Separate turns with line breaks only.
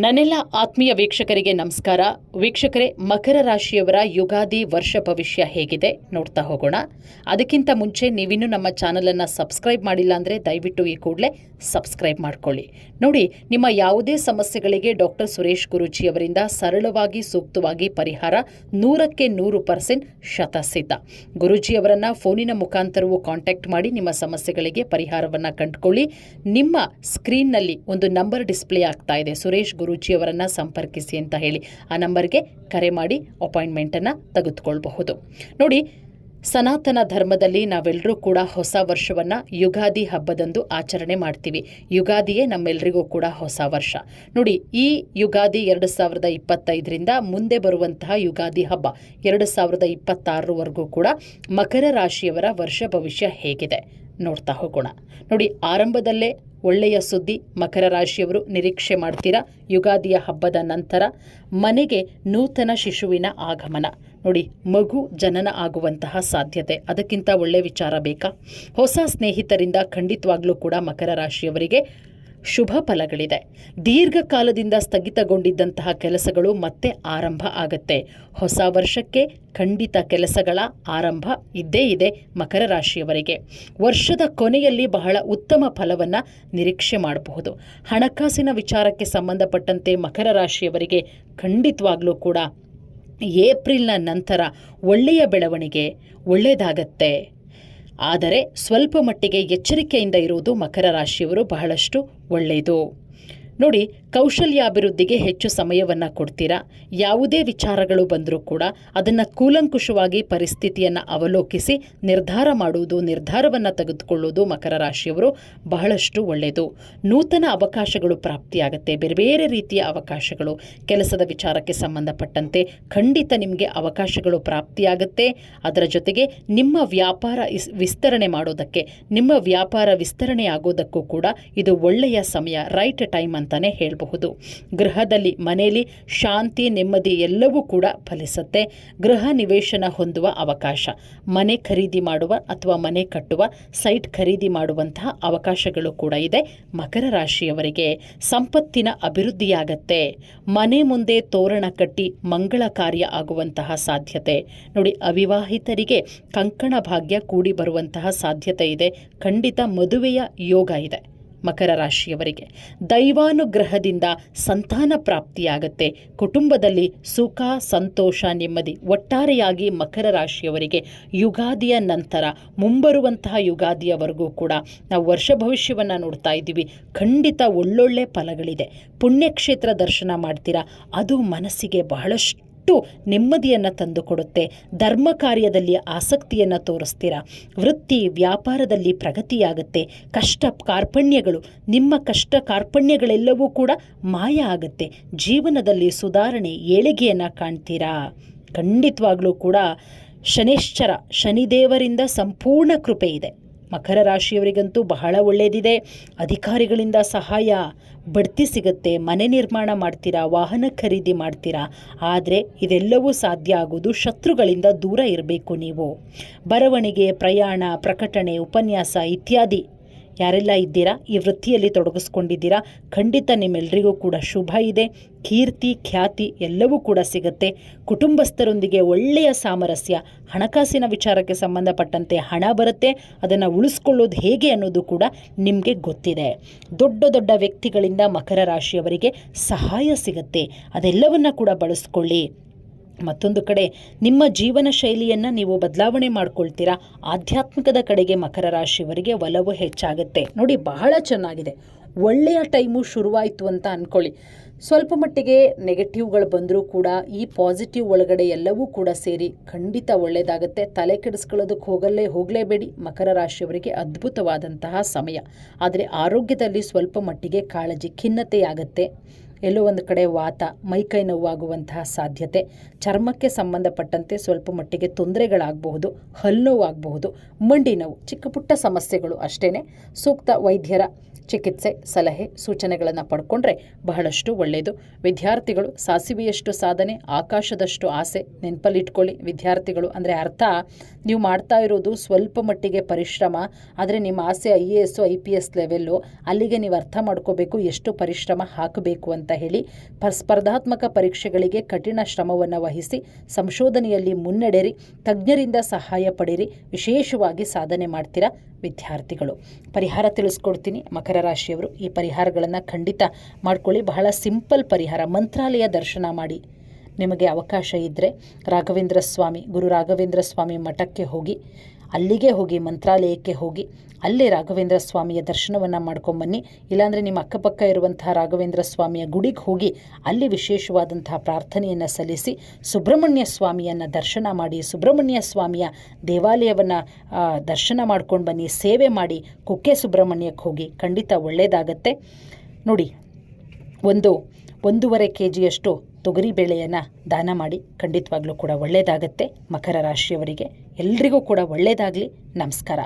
ನನ್ನೆಲ್ಲ ಆತ್ಮೀಯ ವೀಕ್ಷಕರಿಗೆ ನಮಸ್ಕಾರ. ವೀಕ್ಷಕರೇ, ಮಕರ ರಾಶಿಯವರ ಯುಗಾದಿ ವರ್ಷ ಭವಿಷ್ಯ ಹೇಗಿದೆ ನೋಡ್ತಾ ಹೋಗೋಣ. ಅದಕ್ಕಿಂತ ಮುಂಚೆ ನೀವಿನ್ನೂ ನಮ್ಮ ಚಾನಲನ್ನು ಸಬ್ಸ್ಕ್ರೈಬ್ ಮಾಡಿಲ್ಲ ಅಂದರೆ ದಯವಿಟ್ಟು ಈ ಕೂಡಲೇ ಸಬ್ಸ್ಕ್ರೈಬ್ ಮಾಡ್ಕೊಳ್ಳಿ. ನೋಡಿ, ನಿಮ್ಮ ಯಾವುದೇ ಸಮಸ್ಯೆಗಳಿಗೆ ಡಾಕ್ಟರ್ ಸುರೇಶ್ ಗುರೂಜಿ ಅವರಿಂದ ಸರಳವಾಗಿ, ಸೂಕ್ತವಾಗಿ ಪರಿಹಾರ ನೂರಕ್ಕೆ ನೂರು ಪರ್ಸೆಂಟ್ ಶತಸಿದ್ಧ. ಗುರೂಜಿ ಅವರನ್ನು ಫೋನಿನ ಮುಖಾಂತರವೂ ಕಾಂಟ್ಯಾಕ್ಟ್ ಮಾಡಿ ನಿಮ್ಮ ಸಮಸ್ಯೆಗಳಿಗೆ ಪರಿಹಾರವನ್ನು ಕಂಡುಕೊಳ್ಳಿ. ನಿಮ್ಮ ಸ್ಕ್ರೀನ್ನಲ್ಲಿ ಒಂದು ನಂಬರ್ ಡಿಸ್ಪ್ಲೇ ಆಗ್ತಾ ಇದೆ. ಸುರೇಶ್ ಗುರೂಜಿ ಅವರನ್ನು ಸಂಪರ್ಕಿಸಿ ಅಂತ ಹೇಳಿ ಆ ನಂಬರ್ಗೆ ಕರೆ ಮಾಡಿ ಅಪಾಯಿಂಟ್ಮೆಂಟನ್ನು ತೆಗೆದುಕೊಳ್ಬಹುದು. ನೋಡಿ, ಸನಾತನ ಧರ್ಮದಲ್ಲಿ ನಾವೆಲ್ಲರೂ ಕೂಡ ಹೊಸ ವರ್ಷವನ್ನು ಯುಗಾದಿ ಹಬ್ಬದಂದು ಆಚರಣೆ ಮಾಡ್ತೀವಿ. ಯುಗಾದಿಯೇ ನಮ್ಮೆಲ್ಲರಿಗೂ ಕೂಡ ಹೊಸ ವರ್ಷ. ನೋಡಿ, ಈ ಯುಗಾದಿ ಎರಡು ಸಾವಿರದ ಇಪ್ಪತ್ತೈದರಿಂದ ಮುಂದೆ ಬರುವಂತಹ ಯುಗಾದಿ ಹಬ್ಬ ಎರಡು ಸಾವಿರದ ಇಪ್ಪತ್ತಾರರವರೆಗೂ ಕೂಡ ಮಕರ ರಾಶಿಯವರ ವರ್ಷ ಭವಿಷ್ಯ ಹೇಗಿದೆ ನೋಡ್ತಾ ಹೋಗೋಣ. ನೋಡಿ, ಆರಂಭದಲ್ಲೇ ಒಳ್ಳೆಯ ಸುದ್ದಿ, ಮಕರ ರಾಶಿಯವರು ನಿರೀಕ್ಷೆ ಮಾಡ್ತೀರಾ? ಯುಗಾದಿಯ ಹಬ್ಬದ ನಂತರ ಮನೆಗೆ ನೂತನ ಶಿಶುವಿನ ಆಗಮನ. ನೋಡಿ, ಮಗು ಜನನ ಆಗುವಂತಹ ಸಾಧ್ಯತೆ. ಅದಕ್ಕಿಂತ ಒಳ್ಳೆ ವಿಚಾರ ಬೇಕಾ? ಹೊಸ ಸ್ನೇಹಿತರಿಂದ ಖಂಡಿತವಾಗ್ಲೂ ಕೂಡ ಮಕರ ರಾಶಿಯವರಿಗೆ ಶುಭ ಫಲಗಳಿದೆ. ದೀರ್ಘಕಾಲದಿಂದ ಸ್ಥಗಿತಗೊಂಡಿದ್ದಂತಹ ಕೆಲಸಗಳು ಮತ್ತೆ ಆರಂಭ ಆಗತ್ತೆ. ಹೊಸ ವರ್ಷಕ್ಕೆ ಖಂಡಿತ ಕೆಲಸಗಳ ಆರಂಭ ಇದ್ದೇ ಇದೆ ಮಕರ ರಾಶಿಯವರಿಗೆ. ವರ್ಷದ ಕೊನೆಯಲ್ಲಿ ಬಹಳ ಉತ್ತಮ ಫಲವನ್ನು ನಿರೀಕ್ಷೆ ಮಾಡಬಹುದು. ಹಣಕಾಸಿನ ವಿಚಾರಕ್ಕೆ ಸಂಬಂಧಪಟ್ಟಂತೆ ಮಕರ ರಾಶಿಯವರಿಗೆ ಖಂಡಿತವಾಗ್ಲೂ ಕೂಡ ಏಪ್ರಿಲ್ನ ನಂತರ ಒಳ್ಳೆಯ ಬೆಳವಣಿಗೆ ಒಳ್ಳೆಯದಾಗತ್ತೆ. ಆದರೆ ಸ್ವಲ್ಪ ಮಟ್ಟಿಗೆ ಎಚ್ಚರಿಕೆಯಿಂದ ಇರುವುದು ಮಕರ ರಾಶಿಯವರು ಬಹಳಷ್ಟು ಒಳ್ಳೆಯದು. ನೋಡಿ, ಕೌಶಲ್ಯಾಭಿವೃದ್ಧಿಗೆ ಹೆಚ್ಚು ಸಮಯವನ್ನು ಕೊಡ್ತೀರಾ? ಯಾವುದೇ ವಿಚಾರಗಳು ಬಂದರೂ ಕೂಡ ಅದನ್ನು ಕೂಲಂಕುಷವಾಗಿ ಪರಿಸ್ಥಿತಿಯನ್ನು ಅವಲೋಕಿಸಿ ನಿರ್ಧಾರ ಮಾಡುವುದು, ನಿರ್ಧಾರವನ್ನು ತೆಗೆದುಕೊಳ್ಳುವುದು ಮಕರ ರಾಶಿಯವರು ಬಹಳಷ್ಟು ಒಳ್ಳೆಯದು ನೂತನ ಅವಕಾಶಗಳು ಪ್ರಾಪ್ತಿಯಾಗುತ್ತೆ. ಬೇರೆ ಬೇರೆ ರೀತಿಯ ಅವಕಾಶಗಳು, ಕೆಲಸದ ವಿಚಾರಕ್ಕೆ ಸಂಬಂಧಪಟ್ಟಂತೆ ಖಂಡಿತ ನಿಮಗೆ ಅವಕಾಶಗಳು ಪ್ರಾಪ್ತಿಯಾಗುತ್ತೆ. ಅದರ ಜೊತೆಗೆ ನಿಮ್ಮ ವ್ಯಾಪಾರ ವಿಸ್ತರಣೆ ಮಾಡೋದಕ್ಕೆ, ನಿಮ್ಮ ವ್ಯಾಪಾರ ವಿಸ್ತರಣೆ ಆಗೋದಕ್ಕೂ ಕೂಡ ಇದು ಒಳ್ಳೆಯ ಸಮಯ, ರೈಟ್ ಟೈಮ್ ಅಂತಲೇ ಹೇಳಬಹುದು. ಗೃಹದಲ್ಲಿ ಮನೆಯಲ್ಲಿ ಶಾಂತಿ, ನೆಮ್ಮದಿ ಎಲ್ಲವೂ ಕೂಡ ಫಲಿಸುತ್ತೆ. ಗೃಹ ನಿವೇಶನ ಹೊಂದುವ ಅವಕಾಶ. ಮನೆ ಖರೀದಿ ಮಾಡುವ ಅಥವಾ ಮನೆ ಕಟ್ಟುವ, ಸೈಟ್ ಖರೀದಿ ಮಾಡುವಂತಹ ಅವಕಾಶಗಳು ಕೂಡ ಇದೆ ಮಕರ ರಾಶಿಯವರಿಗೆ. ಸಂಪತ್ತಿನ ಅಭಿವೃದ್ಧಿಯಾಗತ್ತೆ. ಮನೆ ಮುಂದೆ ತೋರಣ ಕಟ್ಟಿ ಮಂಗಳ ಕಾರ್ಯ ಆಗುವಂತಹ ಸಾಧ್ಯತೆ. ನೋಡಿ, ಅವಿವಾಹಿತರಿಗೆ ಕಂಕಣ ಭಾಗ್ಯ ಕೂಡಿ ಬರುವಂತಹ ಸಾಧ್ಯತೆ ಇದೆ. ಖಂಡಿತ ಮದುವೆಯ ಯೋಗ ಇದೆ. ಮಕರ ರಾಶಿಯವರಿಗೆ. ದೈವಾನುಗ್ರಹದಿಂದ ಸಂತಾನ ಪ್ರಾಪ್ತಿಯಾಗತ್ತೆ. ಕುಟುಂಬದಲ್ಲಿ ಸುಖ, ಸಂತೋಷ, ನೆಮ್ಮದಿ ಒಟ್ಟಾರೆಯಾಗಿ ಮಕರ ರಾಶಿಯವರಿಗೆ ಯುಗಾದಿಯ ನಂತರ ಮುಂಬರುವಂತಹ ಯುಗಾದಿಯವರೆಗೂ ಕೂಡ ನಾವು ವರ್ಷ ಭವಿಷ್ಯವನ್ನು ನೋಡ್ತಾ ಇದ್ದೀವಿ. ಖಂಡಿತ ಒಳ್ಳೊಳ್ಳೆ ಫಲಗಳಿದೆ. ಪುಣ್ಯಕ್ಷೇತ್ರ ದರ್ಶನ ಮಾಡ್ತೀರಾ? ಅದು ಮನಸ್ಸಿಗೆ ಬಹಳಷ್ಟು ಎಷ್ಟು ನೆಮ್ಮದಿಯನ್ನು ತಂದುಕೊಡುತ್ತೆ. ಧರ್ಮ ಕಾರ್ಯದಲ್ಲಿ ಆಸಕ್ತಿಯನ್ನು ತೋರಿಸ್ತೀರಾ? ವೃತ್ತಿ ವ್ಯಾಪಾರದಲ್ಲಿ ಪ್ರಗತಿಯಾಗುತ್ತೆ. ಕಷ್ಟ ಕಾರ್ಪಣ್ಯಗಳು, ನಿಮ್ಮ ಕಷ್ಟ ಕಾರ್ಪಣ್ಯಗಳೆಲ್ಲವೂ ಕೂಡ ಮಾಯ ಆಗುತ್ತೆ. ಜೀವನದಲ್ಲಿ ಸುಧಾರಣೆ, ಏಳಿಗೆಯನ್ನು ಕಾಣ್ತೀರಾ? ಖಂಡಿತವಾಗ್ಲೂ ಕೂಡ ಶನೇಶ್ಚರ, ಶನಿದೇವರಿಂದ ಸಂಪೂರ್ಣ ಕೃಪೆ ಇದೆ. ಮಕರ ರಾಶಿಯವರಿಗಂತೂ ಬಹಳ ಒಳ್ಳೆಯದಿದೆ ಅಧಿಕಾರಿಗಳಿಂದ ಸಹಾಯ ಬಡ್ತಿ ಸಿಗುತ್ತೆ. ಮನೆ ನಿರ್ಮಾಣ ಮಾಡ್ತೀರಾ? ವಾಹನ ಖರೀದಿ ಮಾಡ್ತೀರಾ? ಆದರೆ ಇದೆಲ್ಲವೂ ಸಾಧ್ಯ ಆಗೋದು ಶತ್ರುಗಳಿಂದ ದೂರ ಇರಬೇಕು ನೀವು. ಬರವಣಿಗೆ, ಪ್ರಯಾಣ, ಪ್ರಕಟಣೆ, ಉಪನ್ಯಾಸ ಇತ್ಯಾದಿ. ಯಾರೆಲ್ಲ ಇದ್ದೀರಾ? ಈ ವೃತ್ತಿಯಲ್ಲಿ ತೊಡಗಿಸ್ಕೊಂಡಿದ್ದೀರಾ? ಖಂಡಿತ ನಿಮ್ಮೆಲ್ಲರಿಗೂ ಕೂಡ ಶುಭ ಇದೆ. ಕೀರ್ತಿ, ಖ್ಯಾತಿ ಎಲ್ಲವೂ ಕೂಡ ಸಿಗುತ್ತೆ. ಕುಟುಂಬಸ್ಥರೊಂದಿಗೆ ಒಳ್ಳೆಯ ಸಾಮರಸ್ಯ, ಹಣಕಾಸಿನ ವಿಚಾರಕ್ಕೆ ಸಂಬಂಧಪಟ್ಟಂತೆ ಹಣ ಬರುತ್ತೆ. ಅದನ್ನು ಉಳಿಸ್ಕೊಳ್ಳೋದು ಹೇಗೆ ಅನ್ನೋದು ಕೂಡ ನಿಮಗೆ ಗೊತ್ತಿದೆ. ದೊಡ್ಡ ದೊಡ್ಡ ವ್ಯಕ್ತಿಗಳಿಂದ ಮಕರ ರಾಶಿಯವರಿಗೆ ಸಹಾಯ ಸಿಗುತ್ತೆ. ಅದೆಲ್ಲವನ್ನು ಕೂಡ ಬಳಸ್ಕೊಳ್ಳಿ. ಮತ್ತೊಂದು ಕಡೆ, ನಿಮ್ಮ ಜೀವನ ಶೈಲಿಯನ್ನು ನೀವು ಬದಲಾವಣೆ ಮಾಡ್ಕೊಳ್ತೀರಾ? ಆಧ್ಯಾತ್ಮಿಕದ ಕಡೆಗೆ ಮಕರ ರಾಶಿಯವರಿಗೆ ಒಲವು ಹೆಚ್ಚಾಗುತ್ತೆ. ನೋಡಿ, ಬಹಳ ಚೆನ್ನಾಗಿದೆ. ಒಳ್ಳೆಯ ಟೈಮು ಶುರುವಾಯಿತು ಅಂತ ಅಂದ್ಕೊಳ್ಳಿ ಸ್ವಲ್ಪ ಮಟ್ಟಿಗೆ ನೆಗೆಟಿವ್ಗಳು ಬಂದರೂ ಕೂಡ, ಈ ಪಾಸಿಟಿವ್ ಒಳಗಡೆ ಎಲ್ಲವೂ ಕೂಡ ಸೇರಿ ಖಂಡಿತ ಒಳ್ಳೆಯದಾಗುತ್ತೆ ತಲೆ ಕೆಡಿಸ್ಕೊಳ್ಳೋದಕ್ಕೆ ಹೋಗಲ್ಲೇ, ಹೋಗಲೇಬೇಡಿ. ಮಕರ ರಾಶಿಯವರಿಗೆ ಅದ್ಭುತವಾದಂತಹ ಸಮಯ. ಆದರೆ ಆರೋಗ್ಯದಲ್ಲಿ ಸ್ವಲ್ಪ ಮಟ್ಟಿಗೆ ಕಾಳಜಿ ಖಿನ್ನತೆಯಾಗತ್ತೆ. ಎಲ್ಲೋ ಒಂದು ಕಡೆ ವಾತ ಮೈಕೈ ನೋವಾಗುವಂತಹ ಸಾಧ್ಯತೆ. ಚರ್ಮಕ್ಕೆ ಸಂಬಂಧಪಟ್ಟಂತೆ ಸ್ವಲ್ಪ ಮಟ್ಟಿಗೆ ತೊಂದರೆಗಳಾಗಬಹುದು ನೋವಾಗಬಹುದು ಮಂಡಿ ನೋವು, ಚಿಕ್ಕ ಪುಟ್ಟ ಸಮಸ್ಯೆಗಳು ಅಷ್ಟೇ ಸೂಕ್ತ ವೈದ್ಯರ ಚಿಕಿತ್ಸೆ, ಸಲಹೆ, ಸೂಚನೆಗಳನ್ನು ಪಡ್ಕೊಂಡ್ರೆ ಬಹಳಷ್ಟು ಒಳ್ಳೆಯದು ವಿದ್ಯಾರ್ಥಿಗಳು ಸಾಸಿವೆಯಷ್ಟು ಸಾಧನೆ, ಆಕಾಶದಷ್ಟು ಆಸೆ, ನೆನಪಲ್ಲಿಟ್ಕೊಳ್ಳಿ ವಿದ್ಯಾರ್ಥಿಗಳು. ಅಂದರೆ ಅರ್ಥ, ನೀವು ಮಾಡ್ತಾ ಇರೋದು ಸ್ವಲ್ಪ ಮಟ್ಟಿಗೆ ಪರಿಶ್ರಮ, ಆದರೆ ನಿಮ್ಮ ಆಸೆ I A S I P S level, ಅಲ್ಲಿಗೆ ನೀವು ಅರ್ಥ ಮಾಡ್ಕೋಬೇಕು, ಎಷ್ಟು ಪರಿಶ್ರಮ ಹಾಕಬೇಕು ಅಂತ. ಹೇಳಿ ಸ್ಪರ್ಧಾತ್ಮಕ ಪರೀಕ್ಷೆಗಳಿಗೆ ಕಠಿಣ ಶ್ರಮವನ್ನು ವಹಿಸಿ ಸಂಶೋಧನೆಯಲ್ಲಿ ಮುನ್ನಡೆರಿ, ತಜ್ಞರಿಂದ ಸಹಾಯ ಪಡೆಯಿರಿ ವಿಶೇಷವಾಗಿ ಸಾಧನೆ ಮಾಡ್ತೀರಾ ವಿದ್ಯಾರ್ಥಿಗಳು. ಪರಿಹಾರ ತಿಳಿಸ್ಕೊಡ್ತೀನಿ. ಮಕರ ರಾಶಿಯವರು ಈ ಪರಿಹಾರಗಳನ್ನು ಖಂಡಿತ ಮಾಡ್ಕೊಳ್ಳಿ. ಬಹಳ ಸಿಂಪಲ್ ಪರಿಹಾರ. ಮಂತ್ರಾಲಯ ದರ್ಶನ ಮಾಡಿ. ನಿಮಗೆ ಅವಕಾಶ ಇದ್ದರೆ ರಾಘವೇಂದ್ರ ಸ್ವಾಮಿ, ಗುರು ರಾಘವೇಂದ್ರ ಸ್ವಾಮಿ ಮಠಕ್ಕೆ ಹೋಗಿ. ಅಲ್ಲಿಗೆ ಹೋಗಿ ಮಂತ್ರಾಲಯಕ್ಕೆ ಹೋಗಿ ಅಲ್ಲೇ ರಾಘವೇಂದ್ರ ಸ್ವಾಮಿಯ ದರ್ಶನವನ್ನು ಮಾಡ್ಕೊಂಬನ್ನಿ ಇಲ್ಲಾಂದರೆ ನಿಮ್ಮ ಅಕ್ಕಪಕ್ಕ ಇರುವಂತಹ ರಾಘವೇಂದ್ರ ಸ್ವಾಮಿಯ ಗುಡಿಗೆ ಹೋಗಿ ಅಲ್ಲಿ ವಿಶೇಷವಾದಂತಹ ಪ್ರಾರ್ಥನೆಯನ್ನು ಸಲ್ಲಿಸಿ ಸುಬ್ರಹ್ಮಣ್ಯ ಸ್ವಾಮಿಯನ್ನು ದರ್ಶನ ಮಾಡಿ, ಸುಬ್ರಹ್ಮಣ್ಯ ಸ್ವಾಮಿಯ ದೇವಾಲಯವನ್ನು ದರ್ಶನ ಮಾಡ್ಕೊಂಡು ಬನ್ನಿ, ಸೇವೆ ಮಾಡಿ ಕುಕ್ಕೆ ಸುಬ್ರಹ್ಮಣ್ಯಕ್ಕೆ ಹೋಗಿ. ಖಂಡಿತ ಒಳ್ಳೆಯದಾಗತ್ತೆ ನೋಡಿ, ಒಂದು, ಒಂದೂವರೆ ಕೆ ಜಿಯಷ್ಟು ತೊಗರಿ ಬೇಳೆಯನ್ನು ದಾನ ಮಾಡಿ ಖಂಡಿತವಾಗ್ಲೂ ಕೂಡ ಒಳ್ಳೆಯದಾಗತ್ತೆ ಮಕರ ರಾಶಿಯವರಿಗೆ ಎಲ್ರಿಗೂ ಕೂಡ ಒಳ್ಳೆಯದಾಗಲಿ ನಮಸ್ಕಾರ.